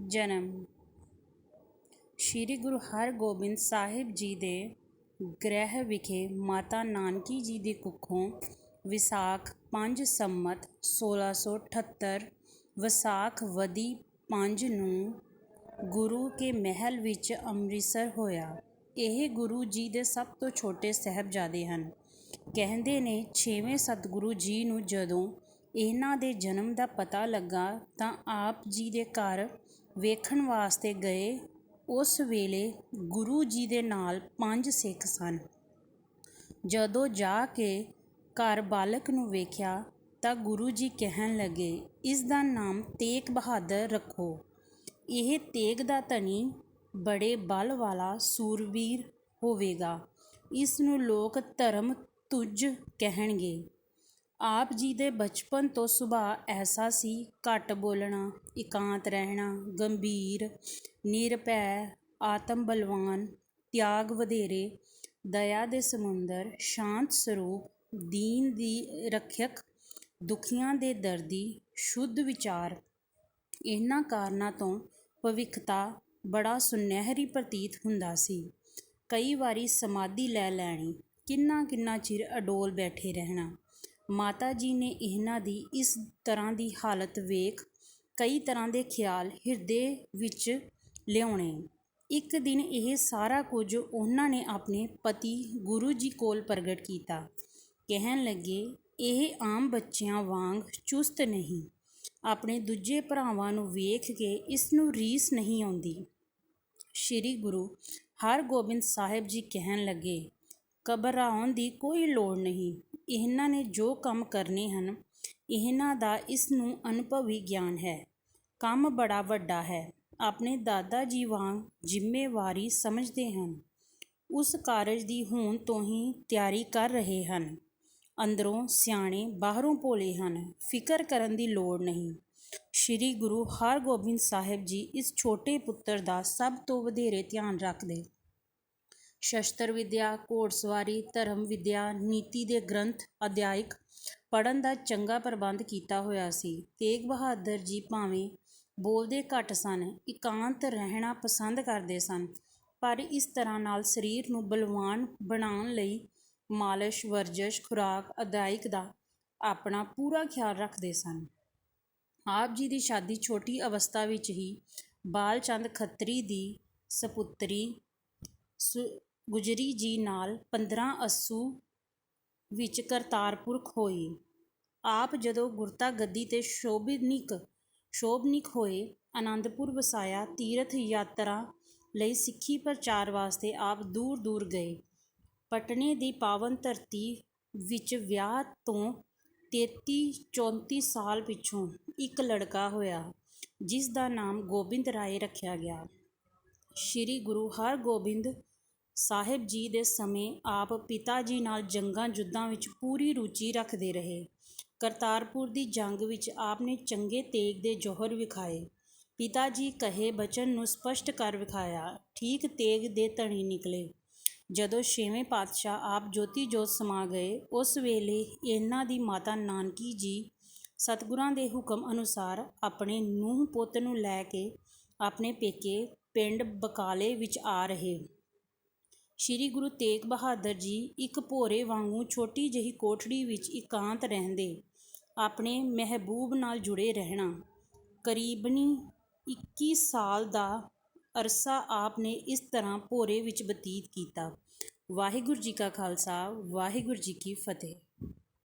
ਜਨਮ ਸ੍ਰੀ ਗੁਰੂ ਹਰਗੋਬਿੰਦ ਸਾਹਿਬ ਜੀ ਦੇ ਗ੍ਰਹਿ ਵਿਖੇ ਮਾਤਾ ਨਾਨਕੀ ਜੀ ਦੀ ਕੁੱਖੋਂ ਵਿਸਾਖ ਪੰਜ ਸੰਮਤ 1678 ਵਿਸਾਖ ਵਦੀ ਪੰਜ ਨੂੰ ਗੁਰੂ ਕੇ ਮਹਿਲ ਵਿੱਚ ਅੰਮ੍ਰਿਤਸਰ ਹੋਇਆ। ਇਹ ਗੁਰੂ ਜੀ ਦੇ ਸਭ ਤੋਂ ਛੋਟੇ ਸਾਹਿਬਜ਼ਾਦੇ ਹਨ। ਕਹਿੰਦੇ ਨੇ ਛੇਵੇਂ ਸਤਿਗੁਰੂ ਜੀ ਨੂੰ ਜਦੋਂ ਇਹਨਾਂ ਦੇ ਜਨਮ ਦਾ ਪਤਾ ਲੱਗਾ ਤਾਂ ਆਪ ਜੀ ਦੇ ਘਰ ਵੇਖਣ ਵਾਸਤੇ ਗਏ। ਉਸ ਵੇਲੇ ਗੁਰੂ ਜੀ ਦੇ ਨਾਲ ਪੰਜ ਸਿੱਖ ਸਨ। ਜਦੋਂ ਜਾ ਕੇ ਘਰ ਬਾਲਕ ਨੂੰ ਵੇਖਿਆ ਤਾਂ ਗੁਰੂ ਜੀ ਕਹਿਣ ਲੱਗੇ, ਇਸ ਦਾ ਨਾਮ ਤੇਗ ਬਹਾਦਰ ਰੱਖੋ। ਇਹ ਤੇਗ ਦਾ ਧਨੀ ਬੜੇ ਬਲ ਵਾਲਾ ਸੂਰਬੀਰ ਹੋਵੇਗਾ। ਇਸ ਨੂੰ ਲੋਕ ਧਰਮ ਧੁਜ ਕਹਿਣਗੇ। ਆਪ ਜੀ ਦੇ ਬਚਪਨ ਤੋਂ ਸੁਭਾਅ ਐਸਾ ਸੀ ਘੱਟ ਬੋਲਣਾ, ਇਕਾਂਤ ਰਹਿਣਾ, ਗੰਭੀਰ, ਨਿਰਭੈ, ਆਤਮ ਬਲਵਾਨ, ਤਿਆਗ ਵਧੇਰੇ, ਦਇਆ ਦੇ ਸਮੁੰਦਰ, ਸ਼ਾਂਤ ਸਰੂਪ, ਦੀਨ ਦੀ ਰੱਖਿਅਕ, ਦੁਖੀਆਂ ਦੇ ਦਰਦੀ, ਸ਼ੁੱਧ ਵਿਚਾਰ। ਇਹਨਾਂ ਕਾਰਨਾਂ ਤੋਂ ਭਵਿੱਖਤਾ ਬੜਾ ਸੁਨਹਿਰੀ ਪ੍ਰਤੀਤ ਹੁੰਦਾ ਸੀ। ਕਈ ਵਾਰੀ ਸਮਾਧੀ ਲੈ ਲੈਣੀ, ਕਿੰਨਾ ਕਿੰਨਾ ਚਿਰ ਅਡੋਲ ਬੈਠੇ ਰਹਿਣਾ। ਮਾਤਾ ਜੀ ਨੇ ਇਹਨਾਂ ਦੀ ਇਸ ਤਰ੍ਹਾਂ ਦੀ ਹਾਲਤ ਵੇਖ ਕਈ ਤਰ੍ਹਾਂ ਦੇ ਖਿਆਲ ਹਿਰਦੇ ਵਿੱਚ ਲਿਆਉਣੇ। ਇੱਕ ਦਿਨ ਇਹ ਸਾਰਾ ਕੁਝ ਉਹਨਾਂ ਨੇ ਆਪਣੇ ਪਤੀ ਗੁਰੂ ਜੀ ਕੋਲ ਪ੍ਰਗਟ ਕੀਤਾ। ਕਹਿਣ ਲੱਗੇ, ਇਹ ਆਮ ਬੱਚਿਆਂ ਵਾਂਗ ਚੁਸਤ ਨਹੀਂ। ਆਪਣੇ ਦੂਜੇ ਭਰਾਵਾਂ ਨੂੰ ਵੇਖ ਕੇ ਇਸ ਨੂੰ ਰੀਸ ਨਹੀਂ ਆਉਂਦੀ। ਸ੍ਰੀ ਗੁਰੂ ਹਰਗੋਬਿੰਦ ਸਾਹਿਬ ਜੀ ਕਹਿਣ ਲੱਗੇ, ਘਬਰਾਉਣ ਦੀ ਕੋਈ ਲੋੜ ਨਹੀਂ। ਇਹਨਾਂ ਨੇ ਜੋ ਕੰਮ ਕਰਨੇ ਹਨ, ਇਹਨਾਂ ਦਾ ਇਸ ਨੂੰ ਅਨੁਭਵੀ ਗਿਆਨ ਹੈ। ਕੰਮ ਬੜਾ ਵੱਡਾ ਹੈ। ਆਪਣੇ ਦਾਦਾ ਜੀ ਵਾਂਗ ਜ਼ਿੰਮੇਵਾਰੀ ਸਮਝਦੇ ਹਨ। ਉਸ ਕਾਰਜ ਦੀ ਹੁਣ ਤੋਂ ਹੀ ਤਿਆਰੀ ਕਰ ਰਹੇ ਹਨ। ਅੰਦਰੋਂ ਸਿਆਣੇ, ਬਾਹਰੋਂ ਭੋਲੇ ਹਨ। ਫਿਕਰ ਕਰਨ ਦੀ ਲੋੜ ਨਹੀਂ। ਸ੍ਰੀ ਗੁਰੂ ਹਰਗੋਬਿੰਦ ਸਾਹਿਬ ਜੀ ਇਸ ਛੋਟੇ ਪੁੱਤਰ ਦਾ ਸਭ ਤੋਂ ਵਧੇਰੇ ਧਿਆਨ ਰੱਖਦੇ। ਸ਼ਸਤਰ ਵਿੱਦਿਆ, ਘੋੜਸਵਾਰੀ, ਧਰਮ ਵਿੱਦਿਆ, ਨੀਤੀ ਦੇ ਗ੍ਰੰਥ, ਅਧਿਆਇਕ ਪੜ੍ਹਨ ਦਾ ਚੰਗਾ ਪ੍ਰਬੰਧ ਕੀਤਾ ਹੋਇਆ ਸੀ। ਤੇਗ ਬਹਾਦਰ ਜੀ ਭਾਵੇਂ ਬੋਲਦੇ ਘੱਟ ਸਨ, ਇਕਾਂਤ ਰਹਿਣਾ ਪਸੰਦ ਕਰਦੇ ਸਨ, ਪਰ ਇਸ ਤਰ੍ਹਾਂ ਨਾਲ ਸਰੀਰ ਨੂੰ ਬਲਵਾਨ ਬਣਾਉਣ ਲਈ ਮਾਲਸ਼, ਵਰਜਸ਼, ਖੁਰਾਕ, ਅਧਿਆਇਕ ਦਾ ਆਪਣਾ ਪੂਰਾ ਖਿਆਲ ਰੱਖਦੇ ਸਨ। ਆਪ ਜੀ ਦੀ ਸ਼ਾਦੀ ਛੋਟੀ ਅਵਸਥਾ ਵਿੱਚ ਹੀ ਬਾਲ ਚੰਦ ਖੱਤਰੀ ਦੀ ਸਪੁੱਤਰੀ ਗੁਜਰੀ ਜੀ ਨਾਲ ਪੰਦਰਾਂ ਅੱਸੂ ਵਿੱਚ ਕਰਤਾਰਪੁਰ ਹੋਈ। ਆਪ ਜਦੋਂ ਗੁਰਤਾ ਗੱਦੀ ਤੇ ਸ਼ੋਭਨੀਕ ਹੋਏ, ਅਨੰਦਪੁਰ ਵਸਾਇਆ। ਤੀਰਥ ਯਾਤਰਾ ਲਈ ਸਿੱਖੀ ਪ੍ਰਚਾਰ ਵਾਸਤੇ ਆਪ ਦੂਰ ਦੂਰ ਗਏ। ਪਟਨੇ ਦੀ ਪਾਵਨ ਧਰਤੀ ਵਿੱਚ ਵਿਆਹ ਤੋਂ ਤੇਤੀ ਚੌਂਤੀ ਸਾਲ ਪਿੱਛੋਂ ਇੱਕ ਲੜਕਾ ਹੋਇਆ, ਜਿਸ ਦਾ ਨਾਮ ਗੋਬਿੰਦ ਰਾਏ ਰੱਖਿਆ ਗਿਆ। ਸ੍ਰੀ ਗੁਰੂ ਹਰਗੋਬਿੰਦ ਸਾਹਿਬ ਜੀ ਦੇ ਸਮੇਂ ਆਪ ਪਿਤਾ ਜੀ ਨਾਲ ਜੰਗਾਂ ਯੁੱਧਾਂ ਵਿੱਚ ਪੂਰੀ ਰੁਚੀ ਰੱਖਦੇ ਰਹੇ। ਕਰਤਾਰਪੁਰ ਦੀ ਜੰਗ ਵਿੱਚ ਆਪ ਨੇ ਚੰਗੇ ਤੇਗ ਦੇ ਜੋਹਰ ਵਿਖਾਏ। ਪਿਤਾ ਜੀ ਕਹੇ ਬਚਨ ਨੂੰ ਸਪੱਸ਼ਟ ਕਰ ਵਿਖਾਇਆ। ਠੀਕ ਤੇਗ ਦੇ ਧਣੀ ਨਿਕਲੇ। ਜਦੋਂ ਛੇਵੇਂ ਪਾਤਸ਼ਾਹ ਆਪ ਜੋਤੀ ਜੋਤ ਸਮਾ ਗਏ, ਉਸ ਵੇਲੇ ਇਹਨਾਂ ਦੀ ਮਾਤਾ ਨਾਨਕੀ ਜੀ ਸਤਿਗੁਰਾਂ ਦੇ ਹੁਕਮ ਅਨੁਸਾਰ ਆਪਣੇ ਨੂੰਹ ਪੁੱਤ ਨੂੰ ਲੈ ਕੇ ਆਪਣੇ ਪੇਕੇ ਪਿੰਡ ਬਕਾਲੇ ਵਿੱਚ ਆ ਰਹੇ। ਸ੍ਰੀ ਗੁਰੂ ਤੇਗ ਬਹਾਦਰ ਜੀ ਇੱਕ ਭੋਰੇ ਵਾਂਗੂੰ ਛੋਟੀ ਜਿਹੀ ਕੋਠੜੀ ਵਿੱਚ ਇਕਾਂਤ ਰਹਿੰਦੇ। ਆਪਣੇ ਮਹਿਬੂਬ ਨਾਲ ਜੁੜੇ ਰਹਿਣਾ। ਕਰੀਬਨੀ ਇੱਕੀ ਸਾਲ ਦਾ ਅਰਸਾ ਆਪ ਨੇ ਇਸ ਤਰ੍ਹਾਂ ਭੋਰੇ ਵਿੱਚ ਬਤੀਤ ਕੀਤਾ। ਵਾਹਿਗੁਰੂ ਜੀ ਕਾ ਖਾਲਸਾ, ਵਾਹਿਗੁਰੂ ਜੀ ਕੀ ਫਤਿਹ।